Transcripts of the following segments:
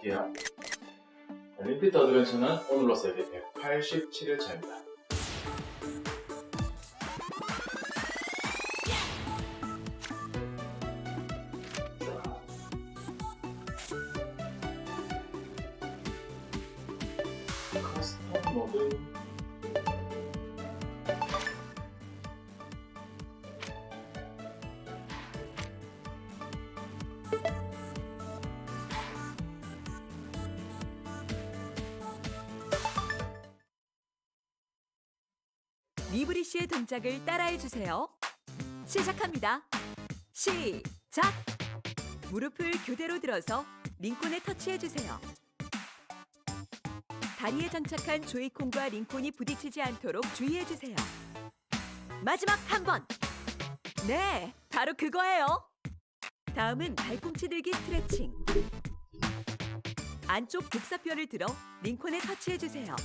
할게요. 림피트 어드벤처는 오늘로써 이게 187일차입니다. 미브리 씨의 동작을 따라해 주세요. 시작합니다. 시작. 무릎을 교대로 들어서 링콘에 터치해 주세요. 다리에 장착한 조이콘과 링콘이 부딪히지 않도록 주의해 주세요. 마지막 한 번. 네, 바로 그거예요. 다음은 발꿈치 들기 스트레칭. 안쪽 복사뼈를 들어 링콘에 터치해 주세요.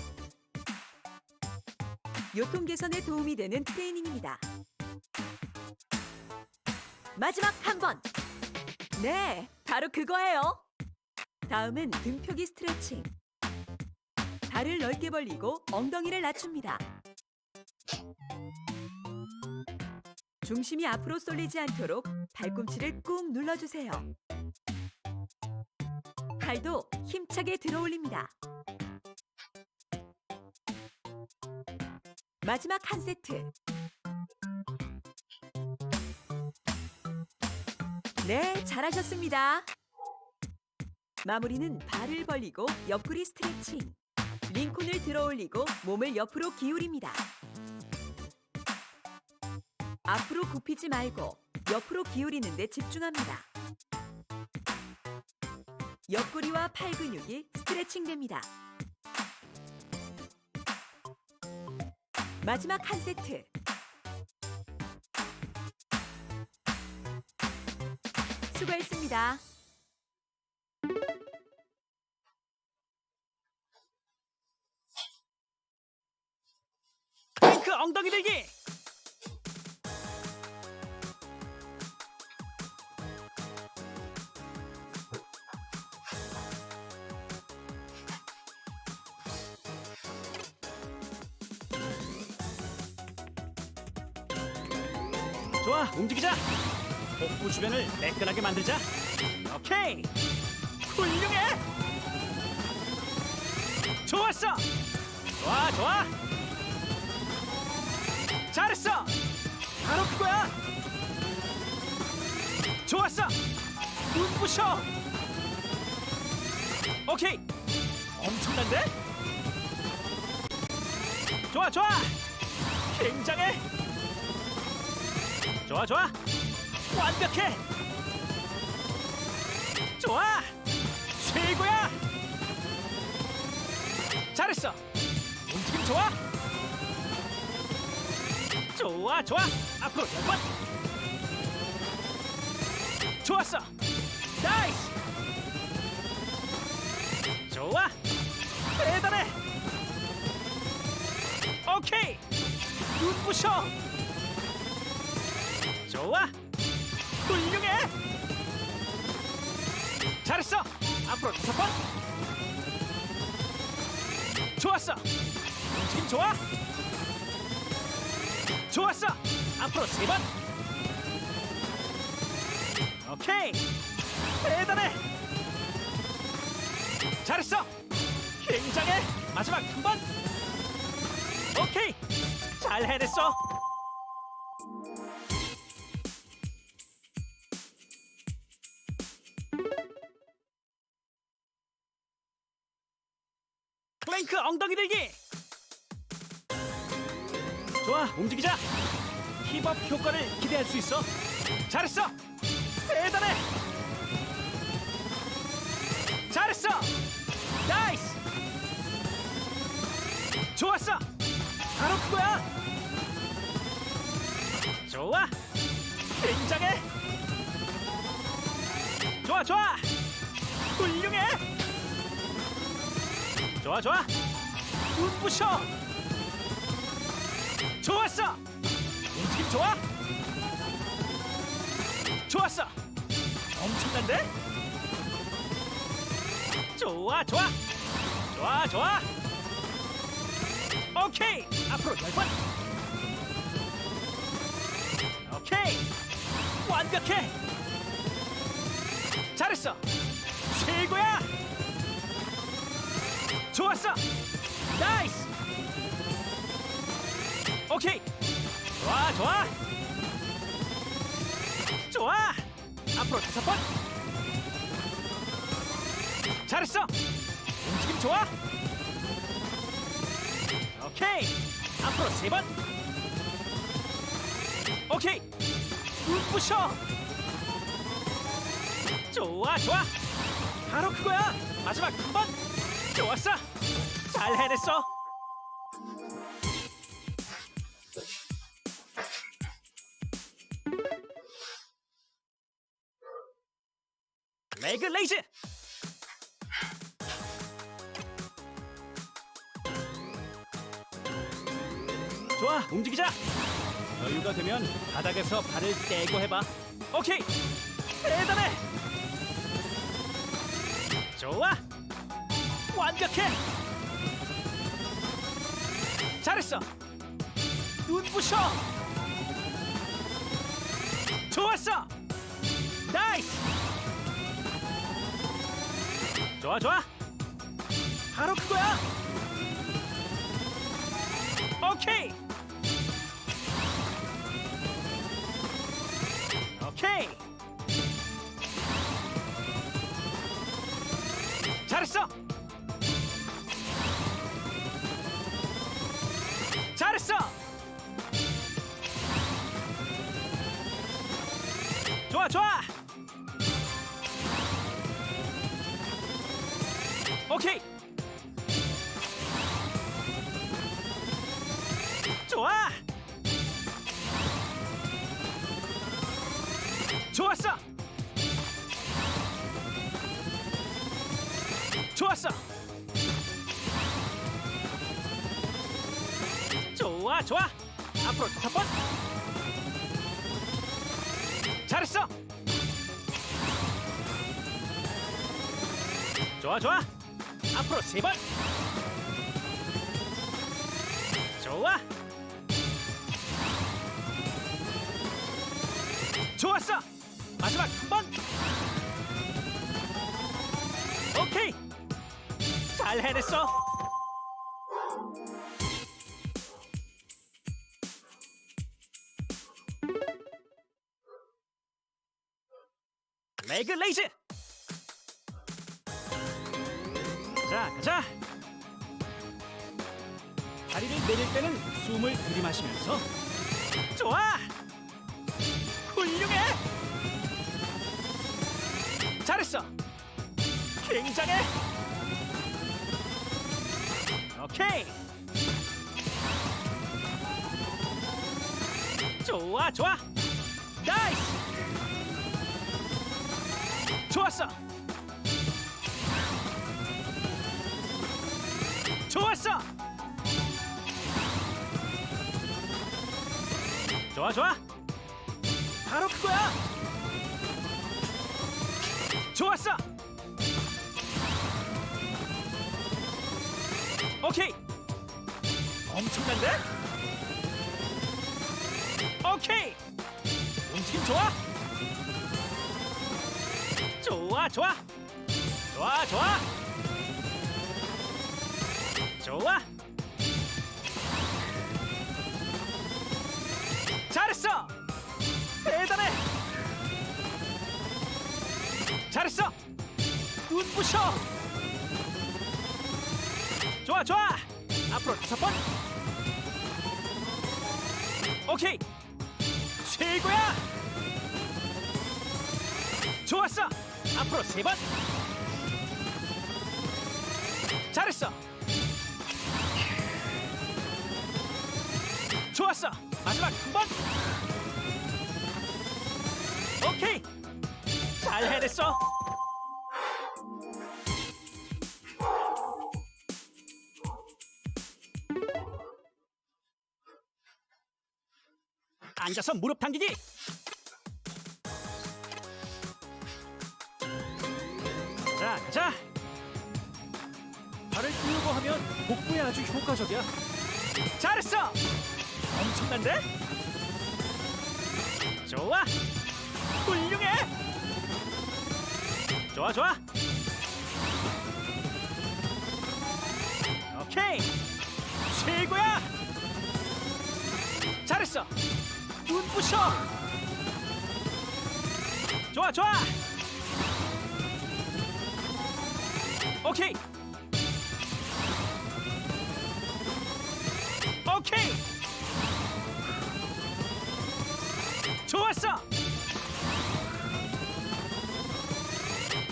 요통 개선에 도움이 되는 트레이닝입니다. 마지막 한 번. 네, 바로 그거예요. 다음은 등 펴기 스트레칭. 발을 넓게 벌리고 엉덩이를 낮춥니다. 중심이 앞으로 쏠리지 않도록 발꿈치를 꾹 눌러주세요. 팔도 힘차게 들어 올립니다. 마지막 한 세트. 네, 잘하셨습니다. 마무리는 발을 벌리고 옆구리 스트레칭. 링콘을 들어 올리고 몸을 옆으로 기울입니다. 앞으로 굽히지 말고 옆으로 기울이는 데 집중합니다. 옆구리와 팔 근육이 스트레칭 됩니다. 마지막 한 세트. 수고했습니다. 탱크 엉덩이 들기 주변을 매끈하게 만들자. 오케이. 훌륭해. 좋았어. 좋아 좋아. 잘했어. 바로 그거야. 좋았어. 눈부셔. 오케이. 엄청난데? 좋아 좋아. 굉장해. 좋아 좋아 완벽해. 좋아. 최고야. 잘했어. 움직임 좋아. 좋아 좋아. 앞으로 열 번. 좋았어. 나이스. 좋아. 대단해 오케이. 눈부셔. 좋아 훌륭해? 잘했어. 앞으로 다섯 번. 좋았어. 움직임 좋아? 좋았어. 앞으로 세 번. 오케이. 대단해. 잘했어. 굉장해. 마지막 한 번. 오케이. 잘 해냈어 엉덩이 들기 좋아 움직이자. 힙업 효과를 기대할 수 있어. 잘했어. 대단해. 잘했어. 나이스. 좋았어. 바로 그거야. 좋아. 굉장해. 좋아 좋아. 훌륭해. 좋아 좋아 눈부셔 좋았어. 움직임 좋아? 좋았어. 엄청난데? 좋아 좋아. 좋아 좋아. 오케이. 앞으로 열번. 오케이. 완벽해. 잘했어. 최고야. 좋았어 나이스! 오케이! 좋아 좋아! 좋아! 앞으로 다섯 번! 잘했어! 움직임 좋아! 오케이! 앞으로 세 번! 오케이! 눈부셔! 좋아 좋아! 바로 그거야! 마지막 한 번! 좋았어 잘 해냈어? 레그 레이즈! 좋아 움직이자! 여유가 되면 바닥에서 발을 떼고 해봐. 오케이! 대단해! 좋아! 완벽해 잘했어. 눈부셔. 좋았어. 나이스. 좋아 좋아. 바로 그거야. 오케이 좋아. 앞으로 다섯 번. 잘했어. 좋아 좋아. 앞으로 세 번. 좋아. 좋았어. 마지막 한 번. 오케이. 잘 해냈어 레그 레이즈 자 가자! 다리를 내릴 때는 숨을 들이마시면서 좋아! 훌륭해! 잘했어! 굉장해! 오케이! 좋아 좋아! 나이스 좋았어. 좋았어. 좋아 좋아. 바로 그거야. 좋았어. 오케이. 엄청난데? 오케이. 움직임 좋아 좋아 좋아. 좋아 좋아. 잘했어. 대단해. 잘했어. 눈부셔. 좋아 좋아. 앞으로 다섯 번. 오케이. 최고야. 좋았어 앞으로 세 번. 잘했어. 좋았어. 마지막 한 번. 오케이. 잘 해냈어. 앉아서 무릎 당기기 자 가자 하면 복부에 아주 효과적이야. 잘했어. 엄청난데? 좋아. 훌륭해. 좋아 좋아. 오케이. 최고야. 잘했어. 눈부셔. 좋아 좋아. 오케이. 오케이. 좋았어.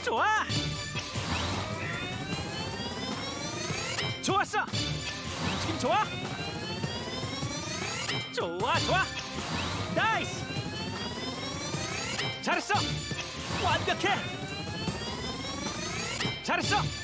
좋아. 좋았어. 움직임 좋아. 좋아, 좋아. 나이스. 잘했어. 완벽해. 잘했어.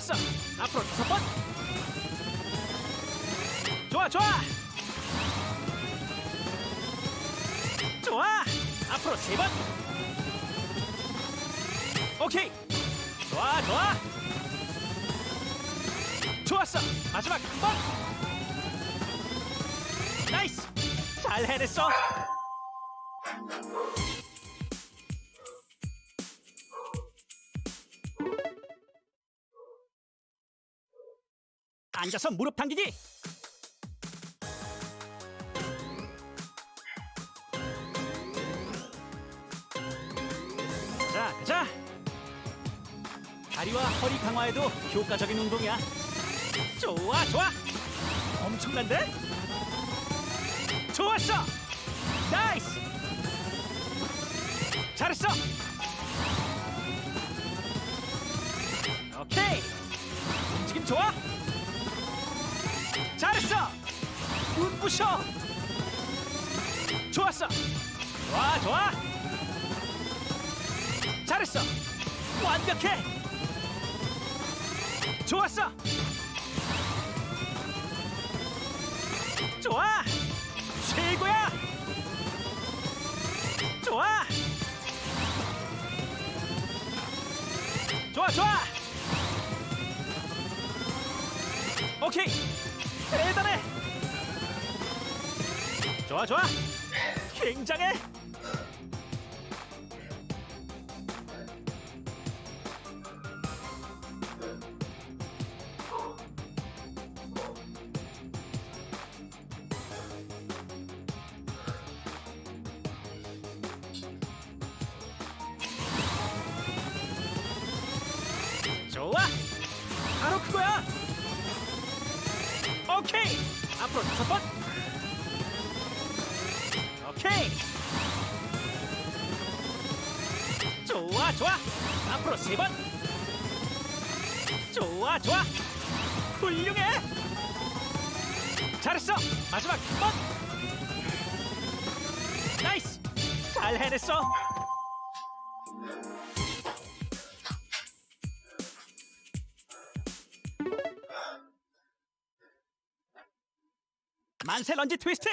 좋았어. 앞으로 다섯 번. 좋아, 좋아. 좋아. 앞으로 세 번. 오케이. 좋아, 좋아. 좋았어. 마지막 한 번. 나이스. 잘 해냈어. 앉아서 무릎 당기기. 자, 가자. 다리와 허리 강화에도 효과적인 운동이야. 좋아, 좋아. 엄청난데? 좋았어. 나이스. 잘했어. 오케이. 움직임 좋아. 잘했어. 눈부셔. 좋았어. 좋아, 좋아. 잘했어. 완벽해. 좋았어. 좋아. 최고야. 좋아. 좋아, 좋아. 오케이. 대단해. 좋아, 좋아. 굉장해. 잘 해냈어. 만세 런지 트위스트.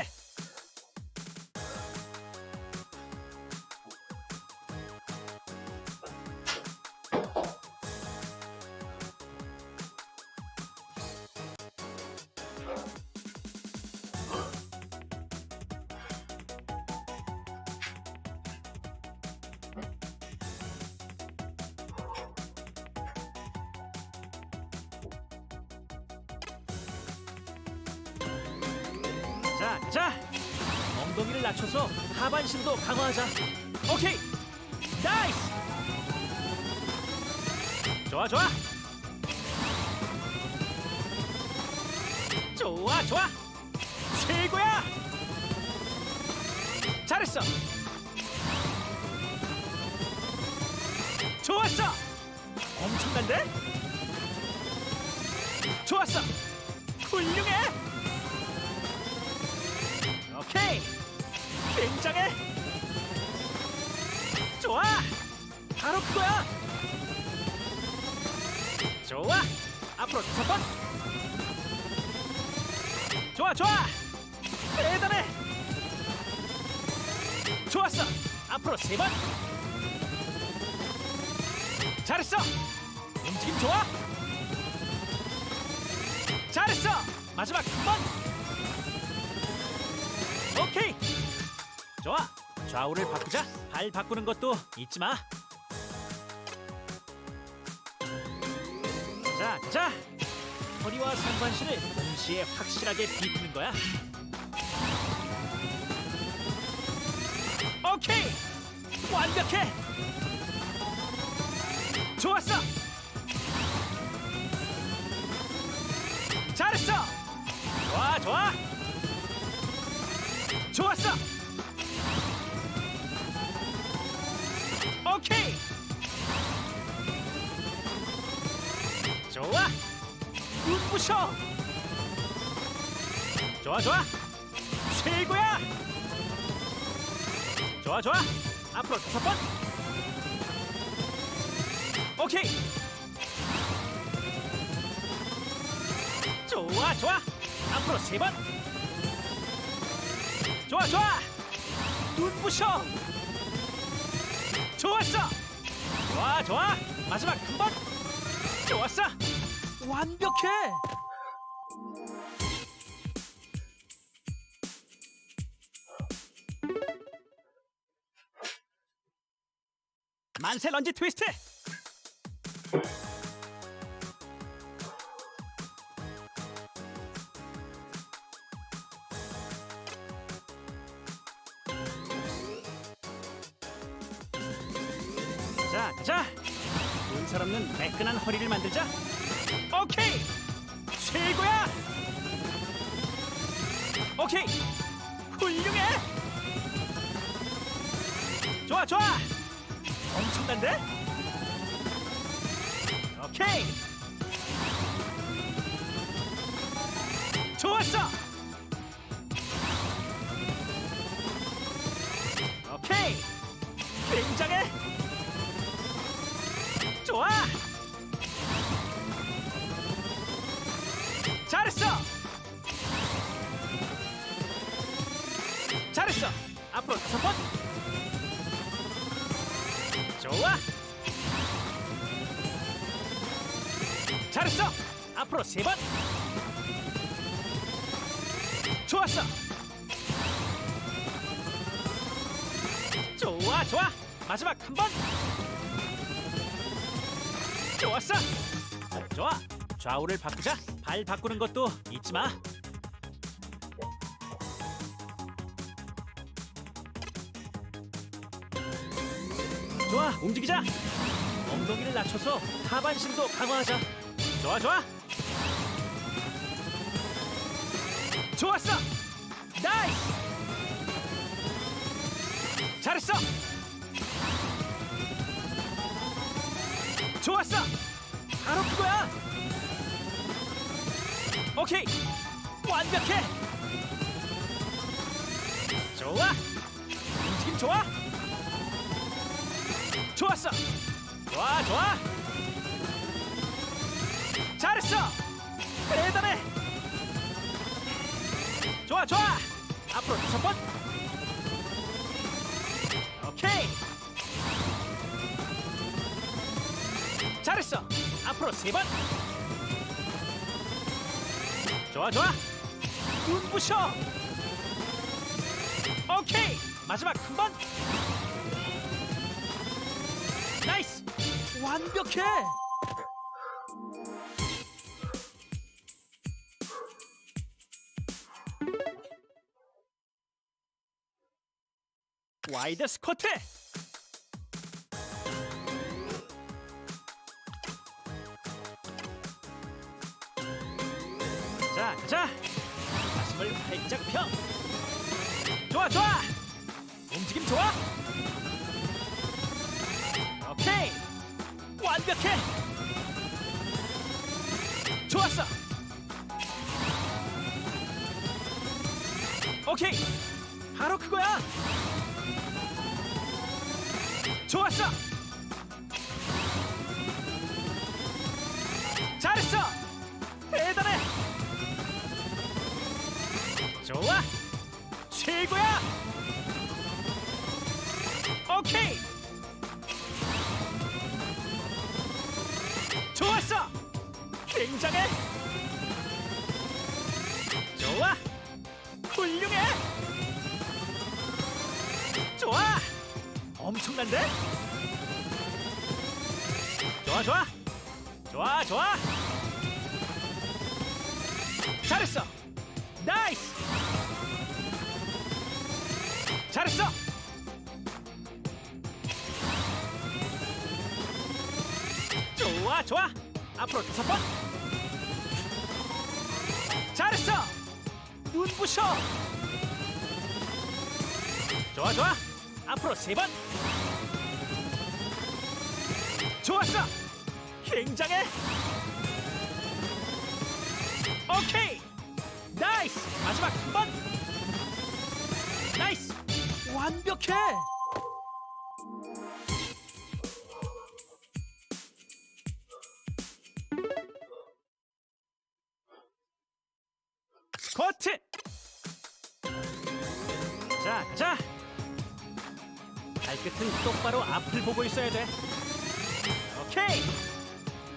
좋아, 좋아. 좋아, 좋아. 최고야. 잘했어. 좋았어. 엄청난데? 좋았어. 훌륭해. 오케이. 굉장해. 좋아. 바로 그거야. 좋아. 앞으로 다섯 번. 좋아, 좋아. 대단해. 좋았어. 앞으로 세 번. 잘했어. 움직임 좋아. 잘했어. 마지막 한 번. 오케이. 좋아. 좌우를 바꾸자. 발 바꾸는 것도 잊지 마. 자, 자. 허리와 상반신을 동시에 확실하게 비트는 거야. 오케이. 완벽해. 좋았어. 잘했어. 좋아, 좋아. 좋았어. 좋아. 눈부셔. 좋아, 좋아. 최고야. 좋아, 좋아. 앞으로 다섯 번. 오케이. 좋아, 좋아. 앞으로 세 번. 좋아, 좋아. 눈부셔. 좋았어. 좋아, 좋아. 마지막 한 번. 좋았어. 완벽해. 만세 런지 트위스트. 문살 없는 매끈한 허리를 만들자. 오케이. 최고야. 오케이. 훌륭해. 좋아, 좋아. 엄청난데? 오케이. 좋았어. 세 번. 좋았어. 좋아, 좋아. 마지막 한 번. 좋았어. 좋아. 좌우를 바꾸자. 발 바꾸는 것도 잊지 마. 좋아, 움직이자. 엉덩이를 낮춰서 하반신도 강화하자. 좋아, 좋아. 좋았어. 나이스. 잘했어. 좋았어. 바로 그거야. 오케이. 완벽해. 좋아. 움직임 좋아. 좋았어. 좋아, 좋아. 잘했어. 대단해. 좋아, 좋아. 앞으로 다섯 번. 오케이. 잘했어. 앞으로 세 번. 좋아, 좋아. 눈부셔. 오케이. 마지막 한 번. 나이스. 완벽해. 와이드 스쿼트. 자, 가자. 가슴을 활짝 펴. 좋아, 좋아. 움직임 좋아. 오케이. 완벽해. 좋았어. 오케이. 바로 그거야. 좋았어. 잘했어. 대단해. 좋아. 엄청난데 좋아 좋아. 좋아 좋아. 잘했어. 나이스. 잘했어. 좋아 좋아. 앞으로 다섯 번. 잘했어. 눈부셔. 좋아 좋아. 앞으로 세번 좋았어. 굉장해. 오케이. 나이스. 마지막 한 번. 나이스. 완벽해. 스쿼트. 자 가자. 발끝은 똑바로 앞을 보고 있어야 돼 오케이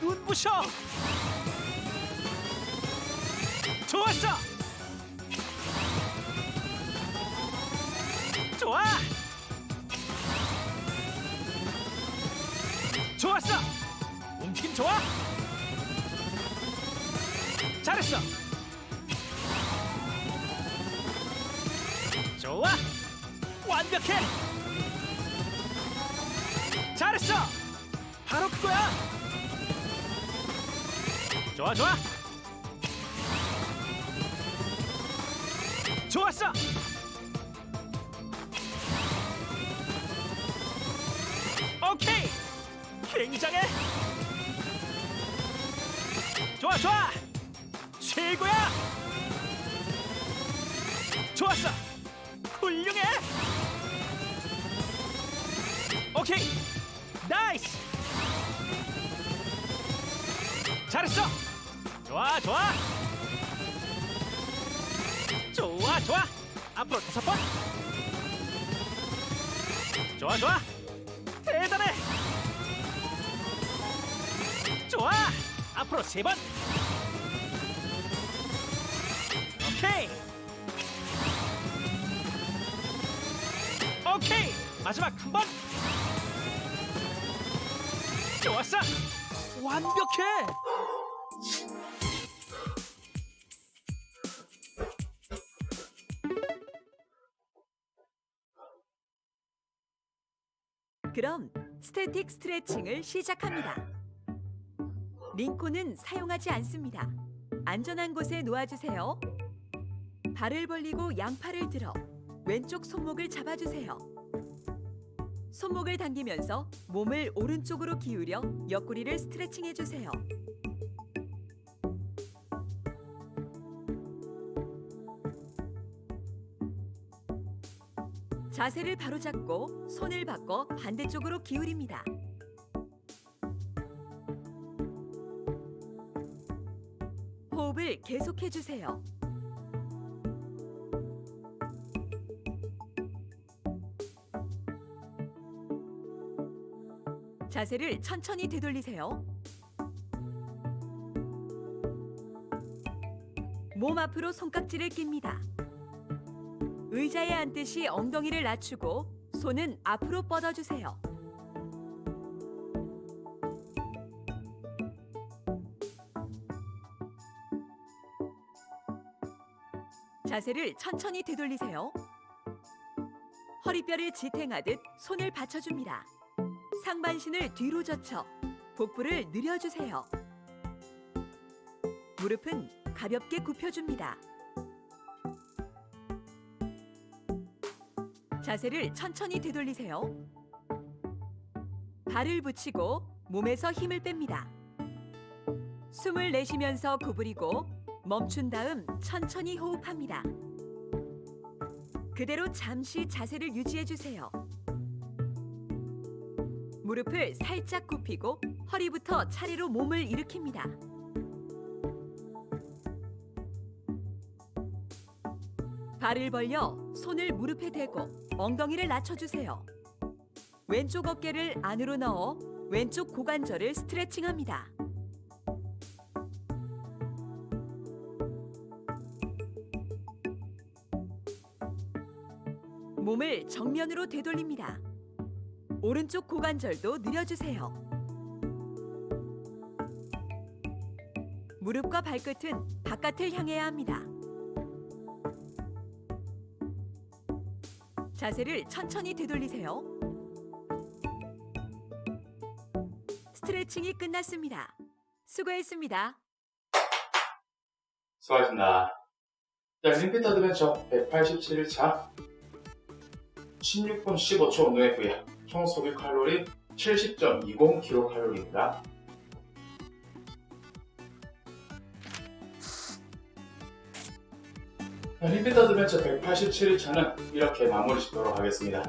눈부셔. 좋았어. 좋아. 좋았어. 움직임 좋아. 잘했어. 좋아. 완벽해. 잘했어 바로 그거야. 좋아 좋아. 좋았어. 오케이. 굉장해. 좋아 좋아. 최고야. 좋았어. 훌륭해. 오케이. 나이스 잘했어. 좋아 좋아. 좋아 좋아. 앞으로 다섯 번. 좋아 좋아. 대단해. 좋아. 앞으로 세 번. 오케이. 오케이. 마지막 한 번. 좋았어. 완벽해 그럼 스태틱 스트레칭을 시작합니다. 링콘은 사용하지 않습니다. 안전한 곳에 놓아주세요. 발을 벌리고 양팔을 들어 왼쪽 손목을 잡아주세요. 손목을 당기면서 몸을 오른쪽으로 기울여 옆구리를 스트레칭 해주세요. 자세를 바로잡고 손을 바꿔 반대쪽으로 기울입니다. 호흡을 계속해 주세요. 자세를 천천히 되돌리세요. 몸 앞으로 손깍지를 낍니다. 의자에 앉듯이 엉덩이를 낮추고 손은 앞으로 뻗어주세요. 자세를 천천히 되돌리세요. 허리뼈를 지탱하듯 손을 받쳐줍니다. 상반신을 뒤로 젖혀 복부를 늘려주세요. 무릎은 가볍게 굽혀줍니다. 자세를 천천히 되돌리세요. 발을 붙이고 몸에서 힘을 뺍니다. 숨을 내쉬면서 구부리고 멈춘 다음 천천히 호흡합니다. 그대로 잠시 자세를 유지해 주세요. 무릎을 살짝 굽히고 허리부터 차례로 몸을 일으킵니다. 발을 벌려 손을 무릎에 대고 엉덩이를 낮춰주세요. 왼쪽 어깨를 안으로 넣어 왼쪽 고관절을 스트레칭합니다. 몸을 정면으로 되돌립니다. 오른쪽 고관절도 늘려주세요. 무릎과 발끝은 바깥을 향해야 합니다. 자세를 천천히 되돌리세요. 스트레칭이 끝났습니다. 수고했습니다. 수고하셨습니다. 자, 링피트 어드벤처 187일차 16분 15초 운동했고요. 총 소비 칼로리 70.20kcal입니다. 링피트 어드벤처 187일차는 이렇게 마무리 짓도록 하겠습니다.